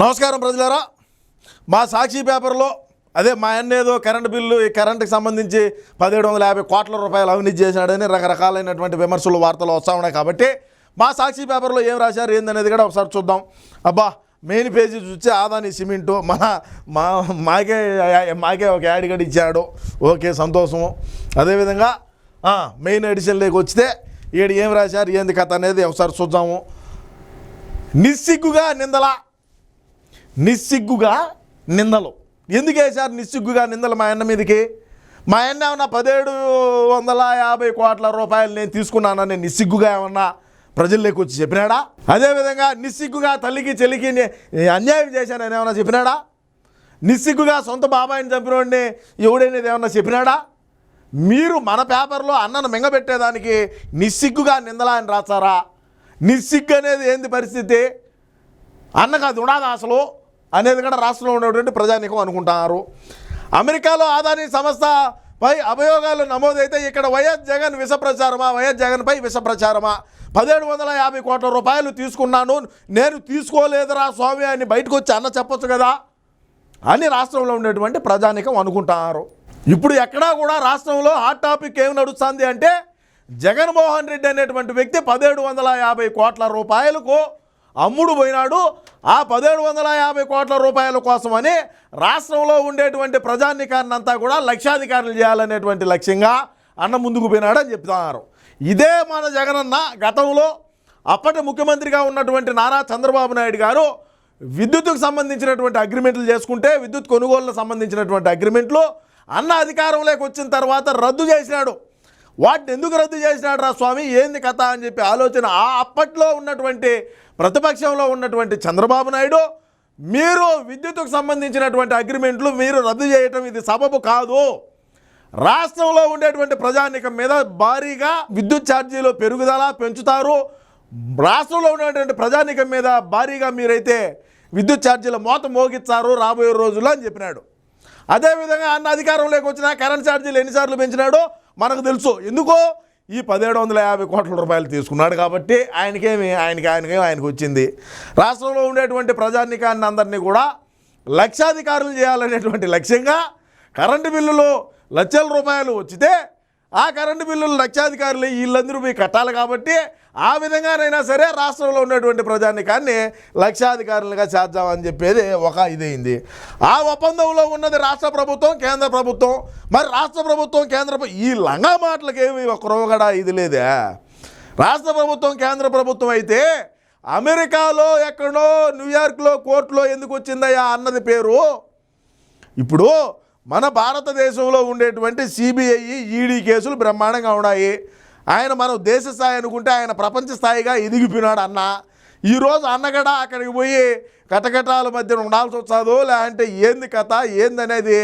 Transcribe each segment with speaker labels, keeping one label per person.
Speaker 1: నమస్కారం ప్రజలారా. మా సాక్షి పేపర్లో అదే మా అన్న ఏదో కరెంటు బిల్లు ఈ కరెంటుకి సంబంధించి పదిహేడు వందల యాభై కోట్ల రూపాయలు అవినీతి చేశాడని రకరకాలైనటువంటి విమర్శలు వార్తలు వస్తూ ఉన్నాయి కాబట్టి మా సాక్షి పేపర్లో ఏం రాశారు ఏందనేది కూడా ఒకసారి చూద్దాం. అబ్బా మెయిన్ పేజీ చూస్తే ఆదాని సిమెంటు మన మా మాకే మాకే ఒక యాడ్ కూడా ఇచ్చాడు. ఓకే సంతోషము అదేవిధంగా మెయిన్ ఎడిషన్లోకి వచ్చితే ఈడు ఏం రాశారు ఏంది కథ అనేది ఒకసారి చూద్దాము. నిస్సిగ్గుగా నిందల నిస్సిగ్గుగా నిందలు. ఎందుకు వేశారు నిస్సిగ్గుగా నిందలు మా అన్న మీదకి? మా అన్న ఏమన్నా పదిహేడు వందల యాభై కోట్ల రూపాయలు నేను తీసుకున్నానని నిస్సిగ్గుగా ఏమన్నా ప్రజల్లోకి వచ్చి చెప్పినాడా? అదేవిధంగా నిస్సిగ్గుగా తల్లికి చెల్లికి అన్యాయం చేశానని ఏమన్నా చెప్పినాడా? నిస్సిగ్గుగా సొంత బాబాయిని చంపినోడిని ఎవడనేది ఏమన్నా చెప్పినాడా? మీరు మన పేపర్లో అన్నను మింగబెట్టేదానికి నిస్సిగ్గుగా నిందలా అని రాస్తారా? నిస్సిగ్గు అనేది ఏంది పరిస్థితి? అన్నకు అది ఉండదు అసలు? అనేది కూడా రాష్ట్రంలో ఉన్నటువంటి ప్రజానికం అనుకుంటున్నారు అమెరికాలో ఆదాని సంస్థపై అభియోగాలు నమోదైతే ఇక్కడ వైఎస్ జగన్ విష ప్రచారమా వైఎస్ జగన్పై విష ప్రచారమా పదిహేడు వందల యాభై కోట్ల రూపాయలు తీసుకున్నాను నేను తీసుకోలేదురా స్వామి అని బయటకు వచ్చి అన్న చెప్పొచ్చు కదా? అని రాష్ట్రంలో ఉండేటువంటి ప్రజానికం అనుకుంటున్నారు ఇప్పుడు ఎక్కడా కూడా రాష్ట్రంలో హాట్ టాపిక్ ఏమి నడుస్తుంది అంటే జగన్మోహన్ రెడ్డి అనేటువంటి వ్యక్తి పదిహేడు వందల యాభై కోట్ల రూపాయలకు అమ్ముడు పోయినాడు. ఆ పదిహేడు వందల యాభై కోట్ల రూపాయల కోసమని రాష్ట్రంలో ఉండేటువంటి ప్రజానికాన్ని అంతా కూడా లక్షాధికారులు చేయాలనేటువంటి లక్ష్యంగా అన్న ముందుకు పోయినాడు చెప్తున్నారు. ఇదే మన జగనన్న గతంలో అప్పటి ముఖ్యమంత్రిగా ఉన్నటువంటి నారా చంద్రబాబు నాయుడు గారు విద్యుత్కు సంబంధించినటువంటి అగ్రిమెంట్లు చేసుకుంటే విద్యుత్ కొనుగోలుకు సంబంధించినటువంటి అగ్రిమెంట్లు అన్న అధికారంలోకి వచ్చిన తర్వాత రద్దు చేసినాడు. వాటిని ఎందుకు రద్దు చేసినాడు రా స్వామి? ఏంది కథ అని చెప్పి ఆలోచన. ఆ అప్పట్లో ఉన్నటువంటి ప్రతిపక్షంలో ఉన్నటువంటి చంద్రబాబు నాయుడు మీరు విద్యుత్కు సంబంధించినటువంటి అగ్రిమెంట్లు మీరు రద్దు చేయటం ఇది సబబు కాదు. రాష్ట్రంలో ఉండేటువంటి ప్రజానికం మీద భారీగా విద్యుత్ ఛార్జీలు పెరుగుదల పెంచుతారు. రాష్ట్రంలో ఉన్నటువంటి ప్రజానికం మీద భారీగా మీరైతే విద్యుత్ ఛార్జీల మోత మోగిస్తారు రాబోయే రోజుల్లో అని చెప్పినాడు. అదేవిధంగా అన్న అధికారంలోకి వచ్చిన కరెంట్ ఛార్జీలు ఎన్నిసార్లు పెంచినాడో? మనకు తెలుసు. ఎందుకో? ఈ పదిహేడు వందల యాభై కోట్ల రూపాయలు తీసుకున్నాడు కాబట్టి ఆయనకేమి ఆయనకి ఆయనకేమి ఆయనకు వచ్చింది. రాష్ట్రంలో ఉండేటువంటి ప్రజానికాన్ని అందరినీ కూడా లక్షాధికారులు చేయాలనేటువంటి లక్ష్యంగా కరెంటు బిల్లులు లక్షల రూపాయలు వచ్చితే ఆ కరెంటు బిల్లులు లక్షాధికారులు వీళ్ళందరూ మీకు కట్టాలి కాబట్టి ఆ విధంగానైనా సరే రాష్ట్రంలో ఉన్నటువంటి ప్రజానికాన్ని లక్షాధికారులుగా చేద్దామని చెప్పేది ఒక ఇదైంది. ఆ ఒప్పందంలో ఉన్నది రాష్ట్ర ప్రభుత్వం కేంద్ర ప్రభుత్వం. మరి రాష్ట్ర ప్రభుత్వం కేంద్ర ఈ లంగా మాటలకేమి ఒక రోగడా ఇది లేదే. రాష్ట్ర ప్రభుత్వం కేంద్ర ప్రభుత్వం అయితే అమెరికాలో ఎక్కడో న్యూయార్క్లో కోర్టులో ఎందుకు వచ్చిందయ్యా అన్నది పేరు. ఇప్పుడు మన భారతదేశంలో ఉండేటువంటి సిబిఐ ఈడీ కేసులు బ్రహ్మాండంగా ఉన్నాయి. ఆయన మనం దేశ స్థాయి అనుకుంటే ఆయన ప్రపంచ స్థాయిగా ఎదిగిపోయినాడు అన్న. ఈరోజు అన్నగడ అక్కడికి పోయి కటకటాల మధ్య ఉండాల్సి వస్తుందో లేదంటే ఏంది కథ ఏందనేది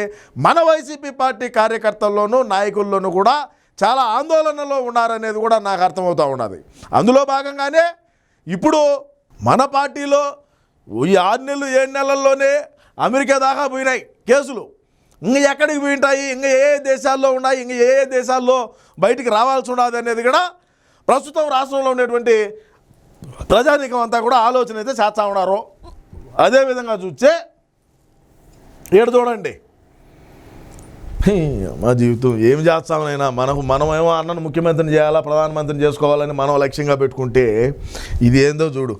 Speaker 1: మన వైసీపీ పార్టీ కార్యకర్తల్లోనూ నాయకుల్లోనూ కూడా చాలా ఆందోళనలో ఉన్నారనేది కూడా నాకు అర్థమవుతూ ఉన్నది. అందులో భాగంగానే ఇప్పుడు మన పార్టీలో ఈ ఆరు నెలలు ఏడు నెలల్లోనే అమెరికా దాకా పోయినాయి కేసులు. ఇంకా ఎక్కడికి పోయి ఉంటాయి ఇంకా ఏ దేశాల్లో ఉన్నాయి? ఇంకా ఏ ఏ దేశాల్లో బయటికి రావాల్సి ఉండదు అనేది కూడా ప్రస్తుతం రాష్ట్రంలో ఉండేటువంటి ప్రజానీకం అంతా కూడా ఆలోచన అయితే చేస్తా ఉన్నారు. అదేవిధంగా చూస్తే ఏడు చూడండి. మా జీవితం ఏం చేస్తామనైనా మనకు మనమేమో అన్నను ముఖ్యమంత్రిని చేయాలా ప్రధానమంత్రిని చేసుకోవాలని మనం లక్ష్యంగా పెట్టుకుంటే ఇది ఏందో చూడు.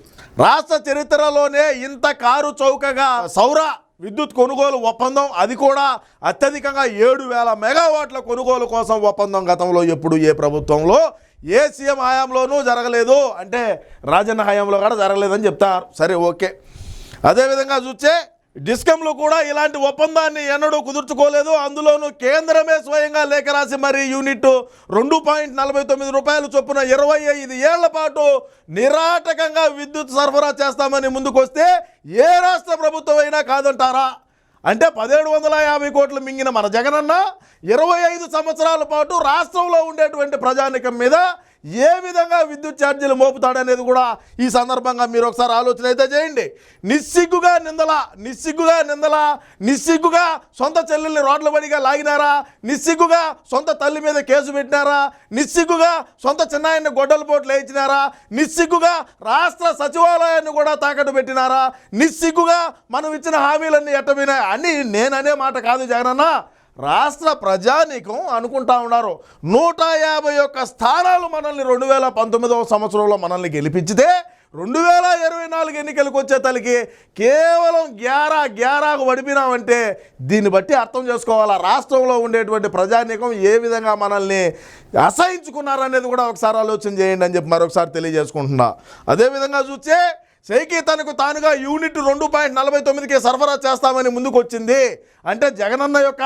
Speaker 1: రాష్ట్ర చరిత్రలోనే ఇంత కారు చౌకగా సౌర విద్యుత్ కొనుగోలు ఒప్పందం అది కూడా అత్యధికంగా ఏడు వేల మెగావాట్ల కొనుగోలు కోసం ఒప్పందం గతంలో ఎప్పుడు ఏ ప్రభుత్వంలో ఏ సీఎం హయాంలోనూ జరగలేదు అంటే రాజన్న హయాంలో కూడా జరగలేదని చెప్తారు. సరే ఓకే. అదేవిధంగా చూస్తే డిస్కంలు కూడా ఇలాంటి ఒప్పందాన్ని ఎన్నడూ కుదుర్చుకోలేదు. అందులోనూ కేంద్రమే స్వయంగా లేఖ రాసి మరి యూనిట్ రెండు పాయింట్ నలభై తొమ్మిది రూపాయలు చొప్పున ఇరవై ఐదు ఏళ్ళ పాటు నిరాటకంగా విద్యుత్ సరఫరా చేస్తామని ముందుకొస్తే ఏ రాష్ట్ర ప్రభుత్వం అయినా కాదంటారా? అంటే పదిహేడు వందల యాభై కోట్లు మింగిన మన జగనన్న ఇరవై ఐదు సంవత్సరాల పాటు రాష్ట్రంలో ఉండేటువంటి ప్రజానికం మీద ఏ విధంగా విద్యుత్ ఛార్జీలు మోపుతాడనేది కూడా ఈ సందర్భంగా మీరు ఒకసారి ఆలోచన అయితే చేయండి. నిస్సిగ్గుగా నిందల నిస్సిగ్గుగా నిందల నిస్సిగ్గుగా సొంత చెల్లెల్ని రోడ్ల బడిగా లాగినారా నిస్సిగ్గుగా సొంత తల్లి మీద కేసు పెట్టినారా నిస్సిగ్గుగా సొంత చిన్నాయన్ని గొడ్డల పోట్లు వేయించినారా నిస్సిగ్గుగా రాష్ట్ర సచివాలయాన్ని కూడా తాకట్టు పెట్టినారా నిస్సిగ్గుగా మనం ఇచ్చిన హామీలన్నీ ఎట్టబోయినాయి? అని నేననే మాట కాదు జగనన్న. రాష్ట్ర ప్రజానీకం అనుకుంటా ఉన్నారు. నూట యాభై ఒక్క స్థానాలు మనల్ని రెండు వేల పంతొమ్మిదవ సంవత్సరంలో మనల్ని గెలిపించితే రెండు వేల ఇరవై నాలుగు ఎన్నికలకు వచ్చే తలకి కేవలం గ్యారా గ్యారాకు వడిపినామంటే దీన్ని బట్టి అర్థం చేసుకోవాలా? రాష్ట్రంలో ఉండేటువంటి ప్రజానీకం ఏ విధంగా మనల్ని అసహించుకున్నారనేది కూడా ఒకసారి ఆలోచన చేయండి అని చెప్పి మరొకసారి తెలియజేసుకుంటున్నా. అదేవిధంగా చూస్తే సైకి తనకు తానుగా యూనిట్ రెండు పాయింట్ నలభై తొమ్మిదికి సరఫరా చేస్తామని ముందుకు వచ్చింది అంటే జగనన్న యొక్క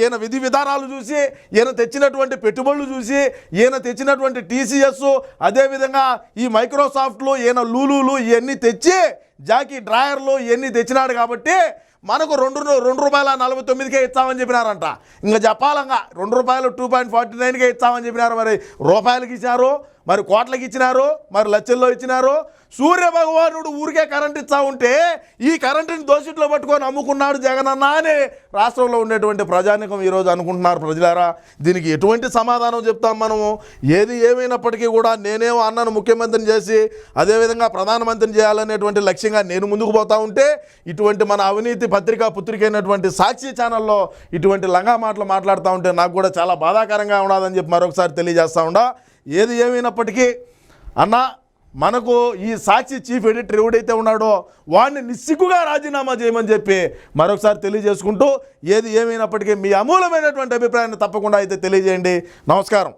Speaker 1: ఈయన విధి విధానాలు చూసి ఈయన తెచ్చినటువంటి పెట్టుబడులు చూసి ఈయన తెచ్చినటువంటి టీసీఎస్ అదేవిధంగా ఈ మైక్రోసాఫ్ట్లు ఈయన లూలులు ఇవన్నీ తెచ్చి జాకీ డ్రాయర్లు ఇవన్నీ తెచ్చినాడు కాబట్టి మనకు రెండు రెండు రూపాయల నలభై తొమ్మిదికే ఇస్తామని చెప్పినారంట. ఇంకా చెప్పాలంగా రెండు రూపాయలు టూ పాయింట్ ఫార్టీ నైన్కే ఇస్తామని చెప్పినారు మరి. రూపాయలకి ఇచ్చారు మరి కోట్లకి ఇచ్చినారు మరి లచ్చల్లో ఇచ్చినారు సూర్య భగవానుడు ఊరికే కరెంట్ ఇస్తా ఉంటే ఈ కరెంటుని దోషిట్లో పట్టుకొని అమ్ముకున్నాడు జగనన్న అని రాష్ట్రంలో ఉండేటువంటి ప్రజానికం ఈరోజు అనుకుంటున్నారు ప్రజలారా. దీనికి ఎటువంటి సమాధానం చెప్తాం మనము? ఏది ఏమైనప్పటికీ కూడా నేనేమో అన్నను ముఖ్యమంత్రిని చేసి అదేవిధంగా ప్రధానమంత్రిని చేయాలనేటువంటి లక్ష్యంగా నేను ముందుకు పోతా ఉంటే ఇటువంటి మన అవినీతి పత్రికా పుత్రికైనటువంటి సాక్షి ఛానల్లో ఇటువంటి లంగా మాటలు మాట్లాడుతూ ఉంటే నాకు కూడా చాలా బాధాకరంగా ఉండదని చెప్పి మరొకసారి తెలియజేస్తా ఉండా. ఏది ఏమైనప్పటికీ అన్న మనకు ఈ సాక్షి చీఫ్ ఎడిటర్ ఎవడైతే ఉన్నాడో వాడిని నిస్సిగ్గుగా రాజీనామా చేయమని చెప్పి మరొకసారి తెలియజేసుకుంటూ ఏది ఏమైనప్పటికీ మీ అమూలమైనటువంటి అభిప్రాయాన్ని తప్పకుండా అయితే తెలియజేయండి. నమస్కారం.